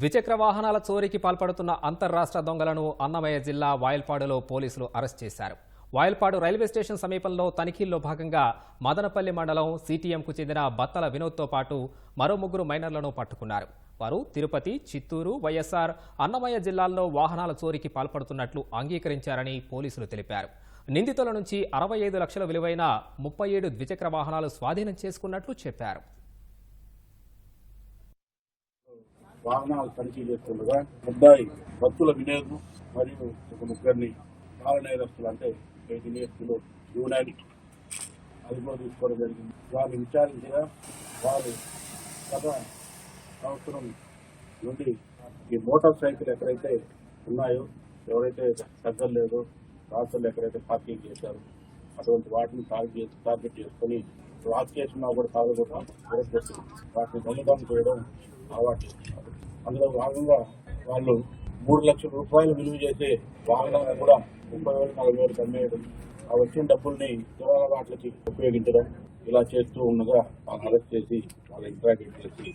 ద్విచక్ర వాహనాల చోరీకి పాల్పడుతున్న అంతర్రాష్ట్ర దొంగలను అన్నమయ్య జిల్లా వాయల్పాడులో పోలీసులు అరెస్ట్ చేశారు. వాయల్పాడు రైల్వే స్టేషన్ సమీపంలో తనిఖీల్లో భాగంగా మదనపల్లి మండలం సిటీఎంకు చెందిన బత్తల వినోద్తో పాటు మరో ముగ్గురు మైనర్లను పట్టుకున్నారు. వారు తిరుపతి చిత్తూరు వైఎస్ఆర్ అన్నమయ్య జిల్లాల్లో వాహనాల చోరీకి పాల్పడుతున్నట్లు అంగీకరించారని పోలీసులు తెలిపారు. నిందితుల నుంచి అరవై ఐదు లక్షల విలువైన ముప్పై ఏడు ద్విచక్ర వాహనాలు స్వాధీనం చేసుకున్నట్లు చెప్పారు. వాహనాలు తనిఖీ చేస్తుండగా ముద్దాయి భక్తుల వినియోగం మరియు ఒక ముగ్గురిని కాల నేరస్తులు అంటే ఐదు నేరస్తులు యువనాని అదుపులో తీసుకోవడం జరిగింది. వారిని విచారించగా వారు గత సంవత్సరం నుండి ఈ మోటార్ సైకిల్ ఎక్కడైతే ఉన్నాయో ఎవరైతే తగ్గలేదు రాష్ట్రాలు ఎక్కడైతే పార్కింగ్ చేశారు అటువంటి వాటిని టార్గెట్ టార్గెట్ చేసుకొని రాజకీయ కూడా తాగకుండా వాటిని దొంగతనం చేయడం అలవాటు చేస్తున్నారు. అందులో భాగంగా వాళ్ళు మూడు లక్షల రూపాయలు విలువ చేసే వాహనాలను కూడా ముప్పై వేలు నలభై వేలు అమ్మేయడం ఆ వచ్చిన డబ్బుల్ని దురాలవాట్లకి ఉపయోగించడం ఇలా చేస్తూ ఉండగా వాళ్ళని అరెస్ట్ చేసి వాళ్ళ ఇంట్రాగేట్ చేసి